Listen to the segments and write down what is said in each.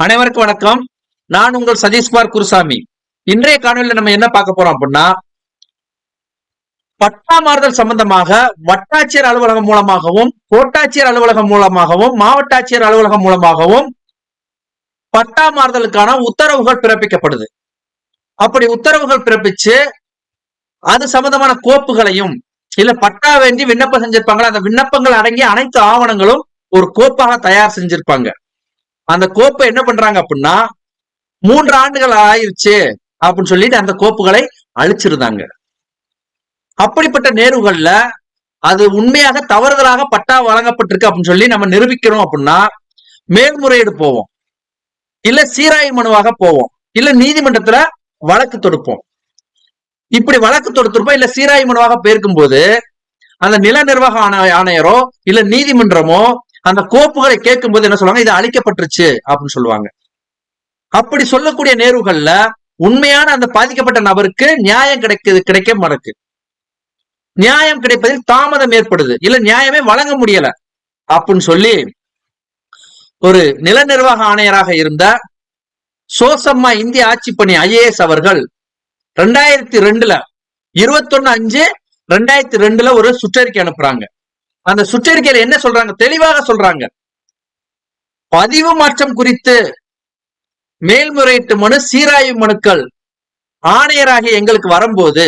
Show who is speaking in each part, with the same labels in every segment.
Speaker 1: அனைவருக்கும் வணக்கம். நான் உங்கள் சதீஷ்குமார் குருசாமி. இன்றைய காணொலியில் நம்ம என்ன பார்க்க போறோம் அப்படின்னா பட்டா மாறுதல் சம்பந்தமாக வட்டாட்சியர் அலுவலகம் மூலமாகவும் கோட்டாட்சியர் அலுவலகம் மூலமாகவும் மாவட்ட ஆட்சியர் அலுவலகம் மூலமாகவும் பட்டா மாறுதலுக்கான உத்தரவுகள் பிறப்பிக்கப்படுது. அப்படி உத்தரவுகள் பிறப்பிச்சு அது சம்பந்தமான கோப்புகளையும் இல்ல பட்டா வேண்டி விண்ணப்பம் செஞ்சிருப்பாங்களா அந்த விண்ணப்பங்கள் அடங்கிய அனைத்து ஆவணங்களும் ஒரு கோப்பாக தயார் செஞ்சிருப்பாங்க. அந்த கோப்பை என்ன பண்றாங்க அப்படின்னா மூன்று ஆண்டுகள் ஆயிருச்சு அப்படின்னு சொல்லிட்டு அந்த கோப்புகளை அழிச்சிருந்தாங்க. அப்படிப்பட்ட நேர்வுகள்ல அது உண்மையாக தவறுதலாக பட்டா வழங்கப்பட்டிருக்கு அப்படின்னு சொல்லி நம்ம நிரூபிக்கிறோம் அப்படின்னா மேல்முறையீடு போவோம். இல்ல சீராய் மனுவாக போவோம். இல்ல நீதிமன்றத்துல வழக்கு தொடுப்போம். இப்படி வழக்கு தொடுத்திருப்போம் இல்ல சீராய் மனுவாக போயிருக்கும் போது அந்த நில நிர்வாக ஆணை- ஆணையரோ இல்ல நீதிமன்றமோ அந்த கோப்புகளை கேட்கும் போது என்ன சொல்லுவாங்க? இது அழிக்கப்பட்டுருச்சு அப்படின்னு சொல்லுவாங்க. அப்படி சொல்லக்கூடிய நேர்வுகள்ல உண்மையான அந்த பாதிக்கப்பட்ட நபருக்கு நியாயம் கிடைக்குது கிடைக்க மறக்கு நியாயம் கிடைப்பதில் தாமதம் ஏற்படுது. இல்ல நியாயமே வழங்க முடியல. அப்படின்னு சொல்லி ஒரு நில நிர்வாக ஆணையராக இருந்த சோசம்மா இந்திய ஆட்சி பணி ஐஏஎஸ் அவர்கள் ரெண்டாயிரத்தி ரெண்டுல இருபத்தொன்னு அஞ்சு ரெண்டாயிரத்தி ரெண்டுல ஒரு சுற்றறிக்கை அனுப்புறாங்க. அந்த சுற்றறிக்கையில என்ன சொல்றாங்க? தெளிவாக சொல்றாங்க. பதிவு மாற்றம் குறித்து மேல்முறையீட்டு மனு சீராய்வு மனுக்கள் ஆணையராகிய எங்களுக்கு வரும்போது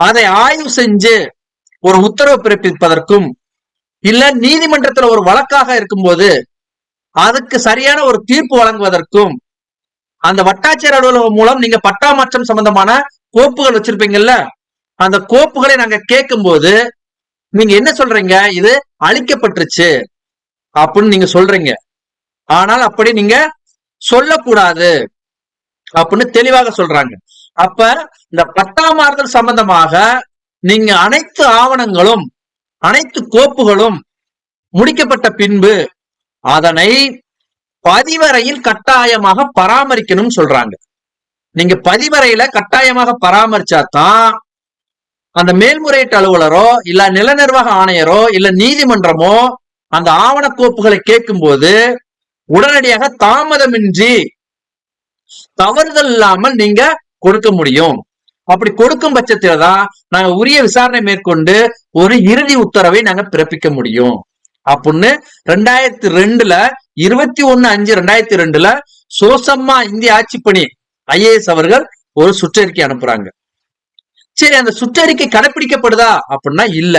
Speaker 1: அதை ஆய்வு செஞ்சு ஒரு உத்தரவு பிறப்பிப்பதற்கும் இல்ல நீதிமன்றத்துல ஒரு வழக்காக இருக்கும்போது அதுக்கு சரியான ஒரு தீர்ப்பு வழங்குவதற்கும் அந்த வட்டாட்சியர் அலுவலகம் மூலம் நீங்க பட்டா மாற்றம் சம்பந்தமான கோப்புகள் வச்சிருப்பீங்கல்ல அந்த கோப்புகளை நாங்க கேட்கும் போது நீங்க என்ன சொல்றீங்க? இது அழிக்கப்பட்டுருச்சு அப்படின்னு நீங்க சொல்றீங்க. ஆனால் அப்படி நீங்க சொல்லக்கூடாது அப்படின்னு தெளிவாக சொல்றாங்க. அப்ப இந்த பட்டா மாறுதல் சம்பந்தமாக நீங்க அனைத்து ஆவணங்களும் அனைத்து கோப்புகளும் முடிக்கப்பட்ட பின்பு அதனை பதிவறையில் கட்டாயமாக பராமரிக்கணும்னு சொல்றாங்க. நீங்க பதிவறையில கட்டாயமாக பராமரிச்சாதான் அந்த மேல்முறையீட்டு அலுவலரோ இல்ல நில நிர்வாக ஆணையரோ இல்ல நீதிமன்றமோ அந்த ஆவண கோப்புகளை கேட்கும்போது உடனடியாக தாமதமின்றி தவறுதல் இல்லாமல் நீங்க கொடுக்க முடியும். அப்படி கொடுக்கும் பட்சத்துல தான் நாங்க உரிய விசாரணை மேற்கொண்டு ஒரு இறுதி உத்தரவை நாங்க பிறப்பிக்க முடியும். அப்படின்னு ரெண்டாயிரத்தி ரெண்டுல இருபத்தி ஒண்ணு அஞ்சு ரெண்டாயிரத்தி ரெண்டுல சோசம்மா இந்திய ஆட்சி பணி ஐஏஎஸ் அவர்கள் ஒரு சுற்றறிக்கை அனுப்புறாங்க. சரி அந்த சுற்றறிக்கை கடைபிடிக்கப்படுதா அப்படின்னா இல்ல.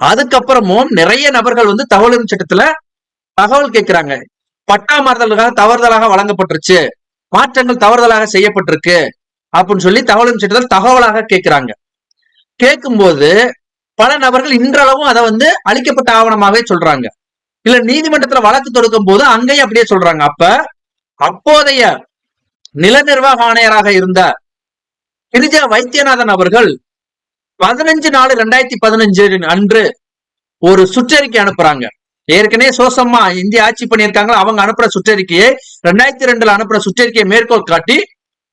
Speaker 1: அதுக்கப்புறமும் நிறைய நபர்கள் வந்து தகவல் சட்டத்துல தகவல் கேட்கிறாங்க. பட்டா மாறுதல்களாக தவறுதலாக வழங்கப்பட்டுருச்சு. மாற்றங்கள் தவறுதலாக செய்யப்பட்டிருக்கு. அப்படின்னு சொல்லி தகவல் சட்டத்தில் தகவலாக கேட்கிறாங்க. கேட்கும்போது பல நபர்கள் இன்றளவும் அதை வந்து அளிக்கப்பட்ட ஆவணமாகவே சொல்றாங்க. இல்ல நீதிமன்றத்துல வழக்கு தொடுக்கும் போது அங்கேயும் அப்படியே சொல்றாங்க. அப்ப அப்போதைய நில நிர்வாக ஆணையராக இருந்த கிரிஜா வைத்தியநாதன் அவர்கள் பதினஞ்சு நாலு ரெண்டாயிரத்தி பதினஞ்சு அன்று ஒரு சுற்றறிக்கை அனுப்புறாங்க. ஏற்கனவே சோசம்மா இந்திய ஆட்சி பண்ணியிருக்காங்க அவங்க அனுப்புற சுற்றறிக்கையை ரெண்டாயிரத்தி ரெண்டுல அனுப்புற சுற்றறிக்கையை மேற்கோள் காட்டி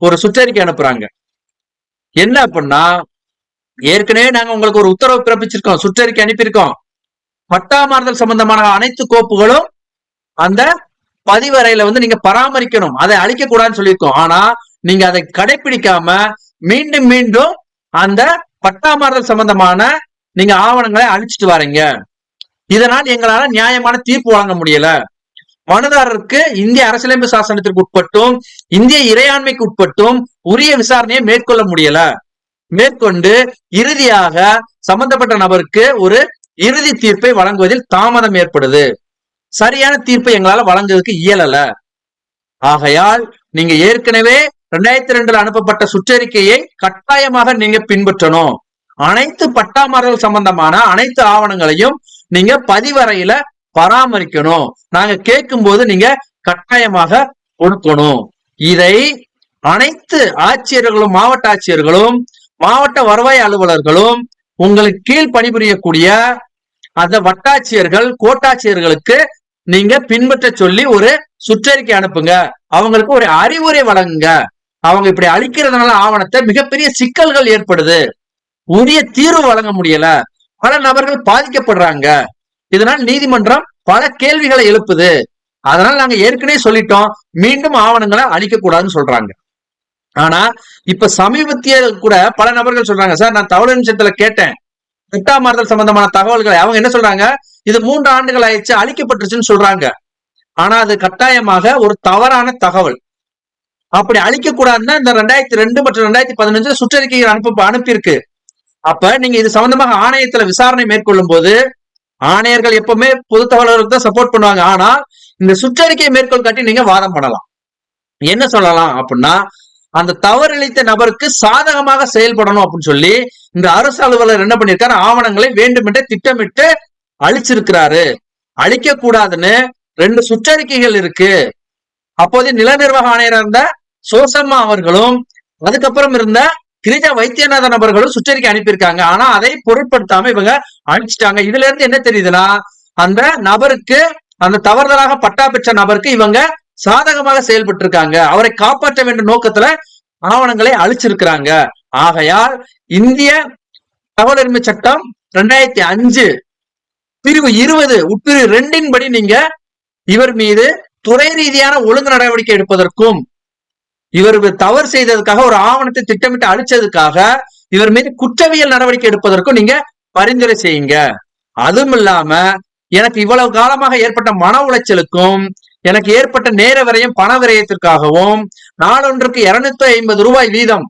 Speaker 1: ஒரு சுற்றறிக்கை அனுப்புறாங்க. என்ன அப்படின்னா ஏற்கனவே நாங்க உங்களுக்கு ஒரு உத்தரவு பிறப்பிச்சிருக்கோம் சுற்றறிக்கை அனுப்பியிருக்கோம். பட்டா மாறுதல் சம்பந்தமான அனைத்து கோப்புகளும் அந்த பதிவறையில வந்து நீங்க பராமரிக்கணும். அதை அழிக்க கூடாதுன்னு சொல்லியிருக்கோம். ஆனா நீங்க அதை கடைபிடிக்காம மீண்டும் மீண்டும் அந்த பட்டா மாறுதல் சம்பந்தமான நீங்க ஆவணங்களை அழிச்சிட்டு வரீங்க. இதனால் எங்களால நியாயமான தீர்ப்பு வழங்க முடியல. மனுதாரருக்கு இந்திய அரசியலமைப்பு சாசனத்திற்கு உட்பட்டும் இந்திய இறையாண்மைக்கு உட்பட்டும் உரிய விசாரணையை மேற்கொள்ள முடியல. மேற்கொண்டு இறுதியாக சம்பந்தப்பட்ட நபருக்கு ஒரு இறுதி தீர்ப்பை வழங்குவதில் தாமதம் ஏற்படுது. சரியான தீர்ப்பை எங்களால வழங்குவதற்கு இயலல. ஆகையால் நீங்க ஏற்கனவே ரெண்டாயிரத்தி ரெண்டுல அனுப்பப்பட்ட சுற்றறிக்கையை கட்டாயமாக நீங்க பின்பற்றணும். அனைத்து பட்டாமார்கள் சம்பந்தமான அனைத்து ஆவணங்களையும் நீங்க பதிவறையில பராமரிக்கணும். நாங்க கேட்கும்போது நீங்க கட்டாயமாக கொடுக்கணும். இதை அனைத்து ஆட்சியர்களும் மாவட்ட ஆட்சியர்களும் மாவட்ட வருவாய் அலுவலர்களும் உங்களுக்கு கீழ் பணிபுரியக்கூடிய அந்த வட்டாட்சியர்கள் கோட்டாட்சியர்களுக்கு நீங்க பின்பற்ற சொல்லி ஒரு சுற்றறிக்கை அனுப்புங்க. அவங்களுக்கு ஒரு அறிவுரை வழங்குங்க. அவங்க இப்படி அழிக்கிறதுனால ஆவணத்தை மிகப்பெரிய சிக்கல்கள் ஏற்படுது. உரிய தீர்வு வழங்க முடியல. பல நபர்கள் பாதிக்கப்படுறாங்க. இதனால் நீதிமன்றம் பல கேள்விகளை எழுப்புது. அதனால நாங்க ஏற்கனவே சொல்லிட்டோம். மீண்டும் ஆவணங்களை அழிக்க கூடாதுன்னு சொல்றாங்க. ஆனா இப்ப சமீபத்திய கூட பல நபர்கள் சொல்றாங்க சார் நான் தகவல் நிமிஷத்துல கேட்டேன். திட்டா மாறுதல் சம்பந்தமான தகவல்களை அவங்க என்ன சொல்றாங்க? இது மூன்று ஆண்டுகள் ஆயிடுச்சு அழிக்கப்பட்டுருச்சுன்னு சொல்றாங்க. ஆனா அது கட்டாயமாக ஒரு தவறான தகவல். அப்படி அழிக்க கூடாதுன்னா இந்த ரெண்டாயிரத்தி ரெண்டு மற்றும் ரெண்டாயிரத்தி பதினஞ்சு சுற்றறிக்கைகள் அனுப்ப அனுப்பியிருக்கு. அப்ப நீங்க இது சம்பந்தமாக ஆணையத்துல விசாரணை மேற்கொள்ளும் போது ஆணையர்கள் எப்பவுமே பொது தகவலர்களுக்கு தான் சப்போர்ட் பண்ணுவாங்க. ஆனா இந்த சுற்றறிக்கையை மேற்கோள் காட்டி நீங்க வாதம் பண்ணலாம். என்ன சொல்லலாம் அப்படின்னா அந்த தவறிழைத்த நபருக்கு சாதகமாக செயல்படணும் அப்படின்னு சொல்லி இந்த அரசு அலுவலர் என்ன பண்ணிருக்காரு ஆவணங்களை வேண்டுமென்றே திட்டமிட்டு அழிச்சிருக்கிறாரு. அழிக்க கூடாதுன்னு ரெண்டு சுற்றறிக்கைகள் இருக்கு. அப்போது நில நிர்வாக ஆணையர் இருந்த சோசம்மா அவர்களும் அதுக்கப்புறம் இருந்த கிரிஜா வைத்தியநாதன் அவர்களும் சுற்றறிக்கை அனுப்பியிருக்காங்க. ஆனா அதை பொருட்படுத்தாம இவங்க அழிச்சிட்டாங்க இதுல இருந்து என்ன தெரியுதுன்னா அந்த நபருக்கு அந்த தவறுதலாக பட்டா பெற்ற நபருக்கு இவங்க சாதகமாக செயல்பட்டு இருக்காங்க அவரை காப்பாற்ற வேண்டிய நோக்கத்துல ஆவணங்களை அழிச்சிருக்கிறாங்க. ஆகையால் இந்திய தகவல் உரிமை சட்டம் ரெண்டாயிரத்தி அஞ்சு பிரிவு இருபது உட்பிரிவு ரெண்டின் படி நீங்க இவர் மீது துறை ரீதியான ஒழுங்கு நடவடிக்கை எடுப்பதற்கும் இவர் தவறு செய்ததுக்காக ஒரு ஆவணத்தை திட்டமிட்டு அழிச்சதுக்காக இவர் மீது குற்றவியல் நடவடிக்கை எடுப்பதற்கும் நீங்க பரிந்துரை செய்யுங்க. அதுவும் இல்லாம எனக்கு இவ்வளவு காலமாக ஏற்பட்ட மன உளைச்சலுக்கும் எனக்கு ஏற்பட்ட நேர விரயம் பண விரயத்திற்காகவும் நாளொன்றுக்கு இருநூத்தி ஐம்பது ரூபாய் வீதம்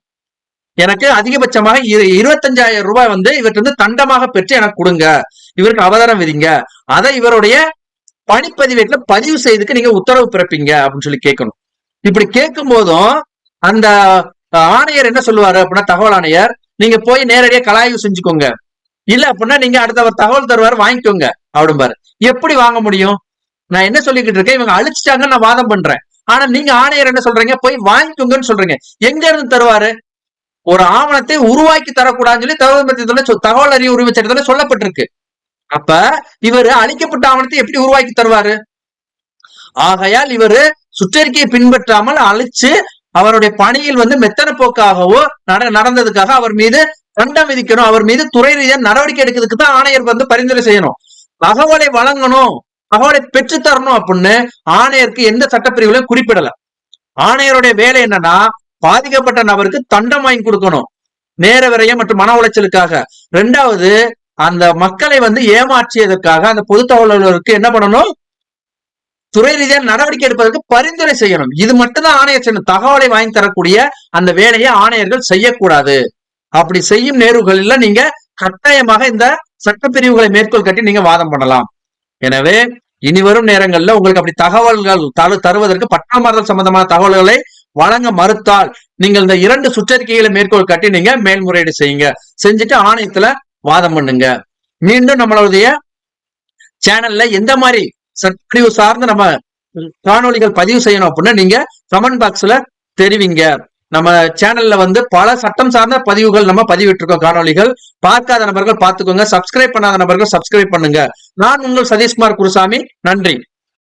Speaker 1: எனக்கு அதிகபட்சமாக இரு- இருபத்தஞ்சாயிரம் ரூபாய் வந்து இவற்றிருந்து தண்டமாக பெற்று எனக்கு கொடுங்க. இவருக்கு அவதாரம் விதிங்க. அதை இவருடைய பணிப்பதிவேட்டுல பதிவு செய்துக்கு நீங்க உத்தரவு பிறப்பீங்க அப்படின்னு சொல்லி கேட்கணும். இப்படி கேட்கும் போதும் அந்த ஆணையர் என்ன சொல்லுவாரு அப்படின்னா தகவல் ஆணையர் நீங்க போய் நேரடியா கலாய்வு செஞ்சுக்கோங்க. இல்ல அப்படின்னா நீங்க அடுத்த தகவல் தருவாரு வாங்கிக்கோங்க அப்படிம்பாரு. எப்படி வாங்க முடியும்? நான் என்ன சொல்லிக்கிட்டு இருக்கேன்? இவங்க அழிச்சிட்டாங்கன்னு நான் வாதம் பண்றேன். ஆனா நீங்க ஆணையர் என்ன சொல்றீங்க? போய் வாங்கிக்கோங்கன்னு சொல்றீங்க. எங்க இருந்து தருவாரு? ஒரு ஆவணத்தை உருவாக்கி தரக்கூடாதுன்னு சொல்லி தகவல் தகவல் அறிவு உரிமை சட்டத்துல சொல்லப்பட்டிருக்கு. அப்ப இவரு அழிக்கப்பட்ட ஆவணத்தை எப்படி உருவாக்கி தருவாரு? ஆகையால் இவரு சுற்றறிக்கையை பின்பற்றாமல் அழிச்சு அவருடைய பணியில் வந்து மெத்தன போக்காகவோ நட- நடந்ததுக்காக அவர் மீது தண்டம் விதிக்கணும் அவர் மீது துறை ரீதியாக நடவடிக்கை எடுக்கிறதுக்கு தான் ஆணையர் வந்து பரிந்துரை செய்யணும். தகவலை வழங்கணும் தகவலை பெற்று தரணும் அப்படின்னு ஆணையருக்கு எந்த சட்டப்பிரிவுலையும் குறிப்பிடல. ஆணையருடைய வேலை என்னன்னா பாதிக்கப்பட்ட நபருக்கு தண்டம் வாங்கி கொடுக்கணும் நேர விரயம் மற்றும் மன உளைச்சலுக்காக. ரெண்டாவது அந்த மக்களை வந்து ஏமாற்றியதற்காக அந்த பொது தகவலர்களுக்கு என்ன பண்ணணும்? துறை ரீதியாக நடவடிக்கை எடுப்பதற்கு பரிந்துரை செய்யணும். இது மட்டும்தான் ஆணையர் செய்யணும் தகவலை வாங்கி தரக்கூடிய அந்த வேலையை ஆணையர்கள் செய்யக்கூடாது. அப்படி செய்யும் நேர்வுகளில் நீங்க கட்டாயமாக இந்த சட்டப்பிரிவுகளை மேற்கோள் கட்டி நீங்க வாதம் பண்ணலாம். எனவே இனி வரும் நேரங்களில் உங்களுக்கு அப்படி தகவல்கள் தரு தருவதற்கு பட்டாமறுதல் சம்பந்தமான தகவல்களை வழங்க மறுத்தால் நீங்கள் இந்த இரண்டு சுற்றறிக்கைகளை மேற்கோள் காட்டி நீங்க மேல்முறையீடு செய்யுங்க. செஞ்சுட்டு ஆணையத்துல வாதம் பண்ணுங்க. மீண்டும் நம்மளுடைய சேனல்ல எந்த மாதிரி சட்டப்பிரிவு சார்ந்து நம்ம காணொளிகள் பதிவு செய்யணும் அப்படின்னா நீங்க கமெண்ட் பாக்ஸ்ல தெரிவிங்க. நம்ம சேனல்ல வந்து பல சட்டம் சார்ந்த பதிவுகள் நம்ம பதிவிட்டிருக்கோம் காணொளிகள். பார்க்காத நபர்கள் பார்த்துக்கோங்க. சப்ஸ்கிரைப் பண்ணாத நபர்கள் சப்ஸ்கிரைப் பண்ணுங்க. நான் உங்கள் சதீஷ்குமார் குருசாமி. நன்றி.